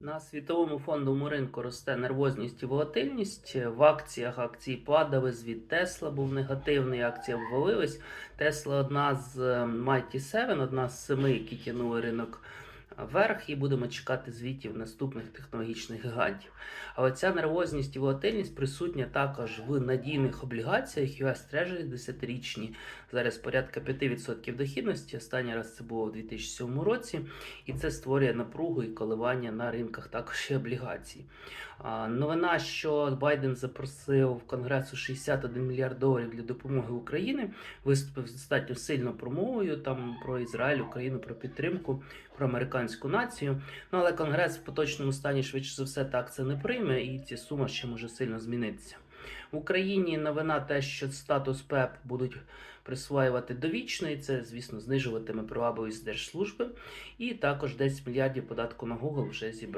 На світовому фондовому ринку росте нервозність і волатильність. В акціях акції падали. Звіт Тесла був негативний, акції обвалились. Тесла одна з Майті Mighty 7, одна з семи, які тянули ринок вверх, і будемо чекати звітів наступних технологічних гігантів. Але ця нервозність і волатильність присутня також в надійних облігаціях US Treasury 10-річні. Зараз порядка 5% дохідності. Останній раз це було у 2007 році, і це створює напругу і коливання на ринках також і облігацій. Новина, що Байден запросив в Конгресу 61 мільярд доларів для допомоги Україні, виступив достатньо сильно промовою там про Ізраїль, Україну, про підтримку, про американську націю. Ну але Конгрес в поточному стані швидше за все так це не прийме, і ці сума ще може сильно змінитися. В Україні новина те, що статус ПЕП будуть присвоювати довічно, і це, звісно, знижуватиме привабливість держслужби. І також 10 мільярдів податку на Google вже зібрав.